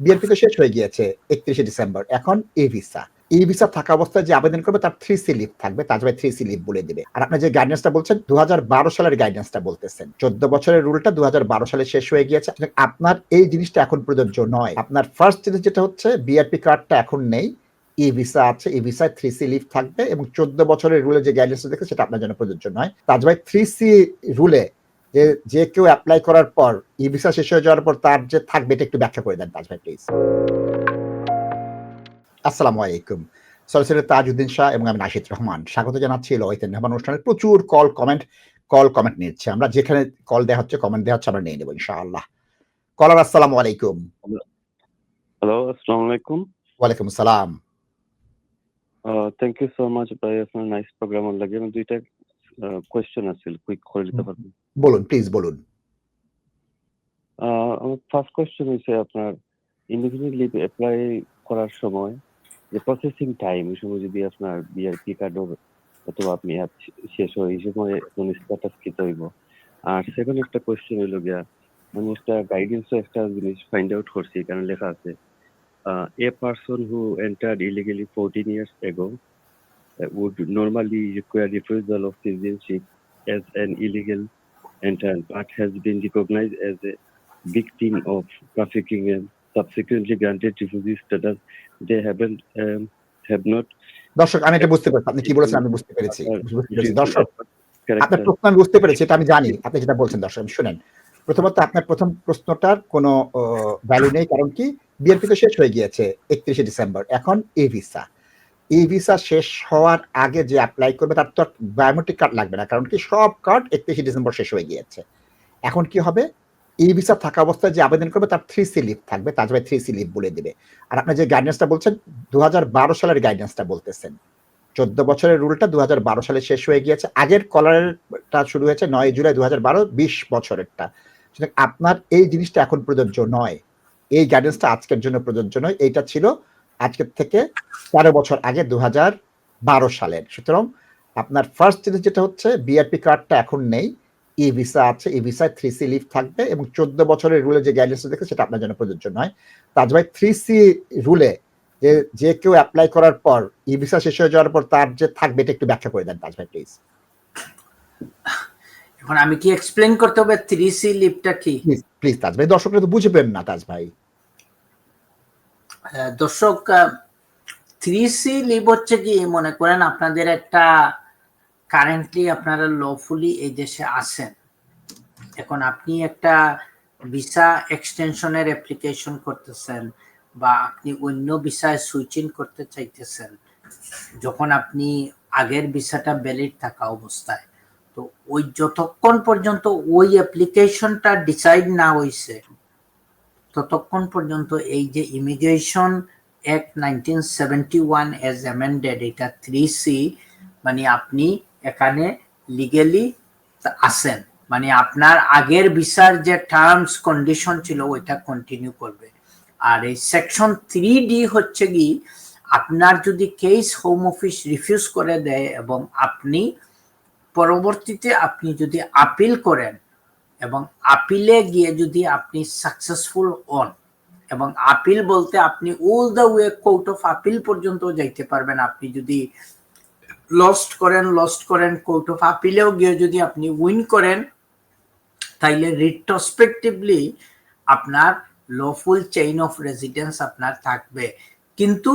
BNP তো শেষ হয়ে গিয়েছে একত্রিশে ডিসেম্বর। এখন ই ভিসা। ই ভিসা থাকা অবস্থায় যে আবেদন করবে তার থ্রি সি লিভ থাকবে তাজ ভাই থ্রি সি লিভ বলে দিবে। আর আপনি যে গাইডেন্সটা বলছেন দু সালের গাইডেন্সটা বলতেছেন। চোদ্দ বছরের রুলটা দু সালে শেষ হয়ে গিয়েছে। আপনার এই জিনিসটা এখন প্রযোজ্য নয়। আপনার ফার্স্ট জিনিস যেটা হচ্ছে বিআরপি কার্ডটা এখন নেই। ই ভিসা আছে ই ভিসায় থ্রি সি লিভ থাকবে এবং চোদ্দ বছরের রুলে যে গাইডেন্স দেখে সেটা আপনার জন্য প্রযোজ্য নয়। তাজ ভাই থ্রি সি রুলে যে যে কেউ অ্যাপ্লাই করার পর ই ভিসা শেষ হয়ে যাওয়ার পর তার যে থাকবে এটা একটু ব্যাখ্যা করে দেন তাজ ভাই প্লিজ আসসালামু আলাইকুম। সরাসরি তাজউদ্দিন শাহ এবং আমি নাশিদ রহমান। স্বাগত জানাচ্ছি লয়তেন রহমান অনুষ্ঠানের প্রচুর কল কমেন্ট কল কমেন্ট নিচ্ছে। আমরা যেখানে কল দেওয়া হচ্ছে কমেন্ট দেওয়া হচ্ছে আমরা নিয়ে নেব ইনশাআল্লাহ। কলার আসসালামু আলাইকুম। হ্যালো আসসালামু আলাইকুম। ওয়ালাইকুম সালাম থ্যাংক ইউ সো মাচ ভাই। আপনার নাইস প্রোগ্রাম লাগে। আমি দুইটা কোয়েশ্চেন আছিল কুইক করে দিতে পারবেন? বলুন প্লিজ বলুন। আমার ফার্স্ট কোয়েশ্চেন হচ্ছে আপনার ইন্ডিভিজুয়াল লিভ অ্যাপ্লাই করার সময় যে প্রসেসিং টাইম ওই সময় যদি আপনার বিআরপি অথবা আপনি শেষ হয়, এই সময় কোন স্ট্যাটাস কি হইব আর সেকেন্ড একটা কোয়েশ্চেন হইল গিয়া, আমি একটা গাইডেন্স একটা জিনিস ফাইন্ড আউট করছি এখানে লেখা আছে a person who entered illegally fourteen years ago would normally require refusal of entrant but has been recognized as a victim of trafficking and subsequently granted refugee status. They haven't um, have not দর্শক আমি এটা বুঝতে পারছি। আপনি কি বলেছেন? আমি বুঝতে পেরেছি। পেরেছি। দর্শক আপনার. প্রশ্ন আমি বুঝতে পেরেছি এটা আমি জানি। আপনি যেটা বলছেন দর্শক আমি শুনেন। প্রথমত আপনার প্রথম প্রশ্নটার কোনো ভ্যালু নেই কারণ কি? বিএনপি তো শেষ হয়ে গিয়েছে একত্রিশে ডিসেম্বর। এখন ই ভিসা। ই ভিসা শেষ হওয়ার আগে যে অ্যাপ্লাই করবে, তার তো বায়োমেট্রিক কার্ড লাগবে না, কারণ কি সব কার্ড একত্রিশে ডিসেম্বর শেষ হয়ে গিয়েছে। এখন কি হবে? ই ভিসা থাকা অবস্থায় যে আবেদন করবে, তার থ্রি সি লিভ থাকবে তাজ ভাই থ্রি সি লিভ বলে দিবে। আর আপনি যে গাইডেন্সটা বলছেন দু সালের গাইডেন্সটা বলতেছেন। চোদ্দ বছরের রুলটা দুহাজার বারো সালে শেষ হয়ে গিয়েছে। আগের কলারটা শুরু হয়েছে নয় জুলাই দু হাজার বারো, বিশ বছরেরটা। আপনার এই জিনিসটা এখন প্রযোজ্য নয়। এই গাইডেন্সটা আজকের জন্য প্রযোজ্য নয়। এইটা ছিল আজকের থেকে তেরো বছর আগে দু হাজার বারো সালের। সুতরাং আপনার ফার্স্ট জিনিস যেটা হচ্ছে বিআরপি কার্ডটা এখন নেই। ই ভিসা আছে ই ভিসায় থ্রি সি লিভ থাকবে এবং চোদ্দ বছরের রুলে যে গাইডেন্স দেখে সেটা আপনার জন্য প্রযোজ্য নয়। তাজ ভাই থ্রি সি রুলে যে যে কেউ অ্যাপ্লাই করার পর ই ভিসা শেষ হয়ে যাওয়ার পর তার যে থাকবে এটা একটু ব্যাখ্যা করে দেন তাজ ভাই প্লিজ এখন আমি কি এক্সপ্লেন করতে হবে? থ্রি সি লিপটা কি? প্লিজ তাজ ভাই দর্শকরা তো বুঝবেন না তাজ ভাই। দর্শক থ্রি সি লিভ হচ্ছে কি, মনে করেন আপনাদের একটা কারেন্টলি আপনারা লফুলি এই দেশে আছেন। এখন আপনি একটা ভিসা এক্সটেনশনের অ্যাপ্লিকেশন করতেছেন বা আপনি অন্য ভিসায় সুইচিং করতে চাইতেছেন, যখন আপনি আগের ভিসাটা ভ্যালিড থাকা অবস্থায়। তো ওই যতক্ষণ পর্যন্ত ওই অ্যাপ্লিকেশনটা ডিসাইড না হইছে ততক্ষণ পর্যন্ত এই যে immigration act nineteen seventy one as amended এটা থ্রি সি মানে আপনি এখানে লিগেলি আসেন মানে আপনার আগের ভিসার যে টার্মস কন্ডিশন ছিল, ওইটা কন্টিনিউ করবে। আর এই সেকশন থ্রি ডি হচ্ছে কি, আপনার যদি কেস হোম অফিস রিফিউজ করে দেয় এবং আপনি পরবর্তীতে আপনি যদি আপিল করেন এবং আপিলে গিয়ে যদি আপনি সাকসেসফুল হন, এবং আপিল বলতে আপনি all the way court of appeal পর্যন্ত যাইতে পারবেন। আপনি যদি লস্ট করেন লস্ট করেন কোর্ট অফ আপিলেও গিয়ে যদি আপনি উইন করেন, তাইলে রিট্রোস্পেক্টিভলি আপনার লফুল চেইন অফ রেসিডেন্স আপনার থাকবে। কিন্তু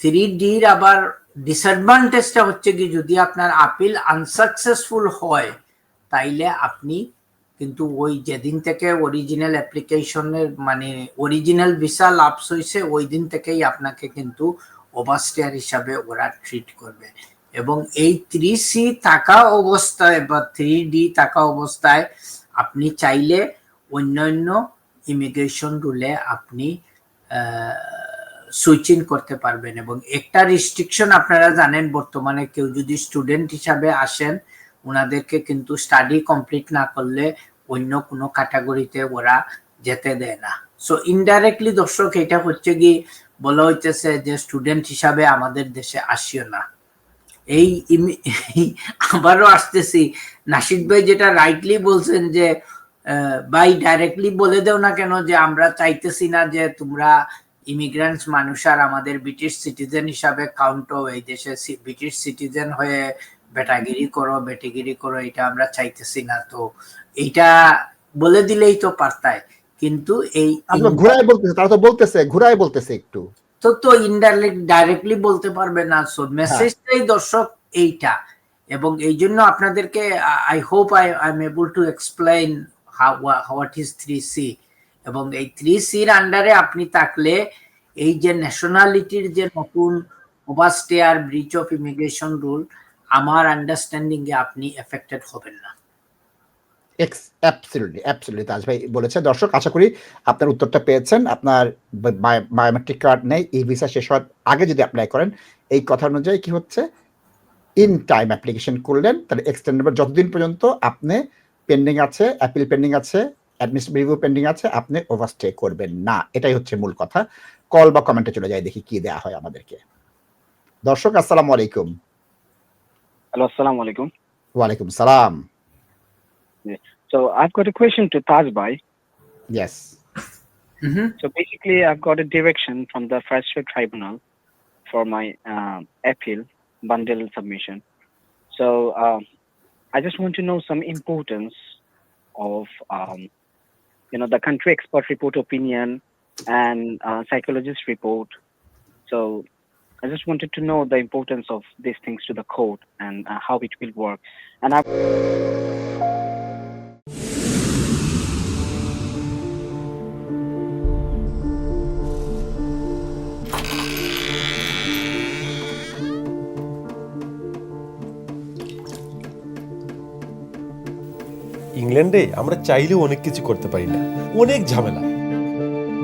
থ্রি ডির আবার ডিসঅ্যাডভান্টেজটা হচ্ছে কি, যদি আপনার আপিল আনসাকসেসফুল হয়, তাইলে আপনি কিন্তু ওই যেদিন থেকে অরিজিনাল অ্যাপ্লিকেশনের মানে অরিজিনাল ভিসা লাভস হয়েছে ওই দিন থেকেই আপনাকে কিন্তু ওভারস্টেয়ার হিসাবে ওরা ট্রিট করবে। এবং এই থ্রি সি থাকা অবস্থায় বা থ্রি ডি থাকা অবস্থায় আপনি চাইলে অন্যান্য ইমিগ্রেশন রুলে আপনি সুইচ ইন করতে পারবেন। এবং একটা রিস্ট্রিকশন আপনারা জানেন, বর্তমানে কেউ যদি স্টুডেন্ট হিসাবে আসেন ওনাদেরকে কিন্তু স্টাডি কমপ্লিট না করলে অন্য কোনো ক্যাটাগরিতে ওরা যেতে দেয় না। সো ইনডাইরেক্টলি দর্শক, এটা হচ্ছে কি, বলা হইতেছে যে স্টুডেন্ট হিসাবে আমাদের দেশে আসিও না। এই আবারও আসতেছি। নাসিদ ভাই যেটা রাইটলি বলছেন যে বাই ডাইরেক্টলি বলে দেও না কেন যে আমরা চাইতেছি না যে তোমরা ইমিগ্রেন্টস মানুষ আর আমাদের ব্রিটিশ সিটিজেন হিসাবে কাউন্ট এই দেশে ব্রিটিশ সিটিজেন হয়ে বেটাগিরি করো বেটিগিরি করো এটা আমরা চাইতেছি না। তো এইটা বলে দিলেই তো পারতায়। কিন্তু এই ঘুরায় বলতেছে তারা তো বলতেছে ঘুরায় বলতেছে একটু। তো তো ইনডাইরেক্ট ডাইরেক্টলি বলতে পারবে না। সো মেসেজটাই দর্শক এইটা। এবং এই জন্য আপনাদেরকে I hope I I am able to explain what is three C এবং এই থ্রি সির আন্ডারে আপনি থাকলে এই যে ন্যাশনালিটির যে নতুন overstayer breach of immigration rule আমার আন্ডারস্ট্যান্ডিং এ আপনি এফেক্টেড হবেন না। অ্যাবসলিউটলি অ্যাবসলিউটলি তাজ ভাই বলেছে। দর্শক, আশা করি আপনার উত্তরটা পেয়েছেন। আপনার বায়োমেট্রিক কার্ড নেই ই ভিসা শেষ হওয়ার আগে যদি অ্যাপ্লাই করেন, এই কথা অনুযায়ী কি হচ্ছে? ইন টাইম অ্যাপ্লিকেশন করলেন, তাহলে এক্সটেন্ডেবল যতদিন পর্যন্ত আপনি পেন্ডিং আছে অ্যাপিল পেন্ডিং আছে অ্যাডমিনিস্ট্রেটিভ রিভিউ পেন্ডিং আছে, আপনি ওভারস্টে করবেন না। এটাই হচ্ছে মূল কথা। কল বা কমেন্টে চলে যায় দেখি কি দেয়া হয় আমাদেরকে। দর্শক, আসসালামু আলাইকুম। Hello, assalamu alaikum. Wa alaikum salam. Yeah. So I've got a question to Tajbai. Yes. Mm-hmm. So basically, I've got a direction from the First Year Tribunal for my uh, appeal bundle submission. So uh, I just want to know some importance of um, you know the country expert report opinion and uh, psychologist report. So I just wanted to know the importance of these things to the court and uh, how it will work. And I ইংল্যান্ডে আমরা চাইলেও অনেক কিছু করতে পারি না অনেক ঝামেলা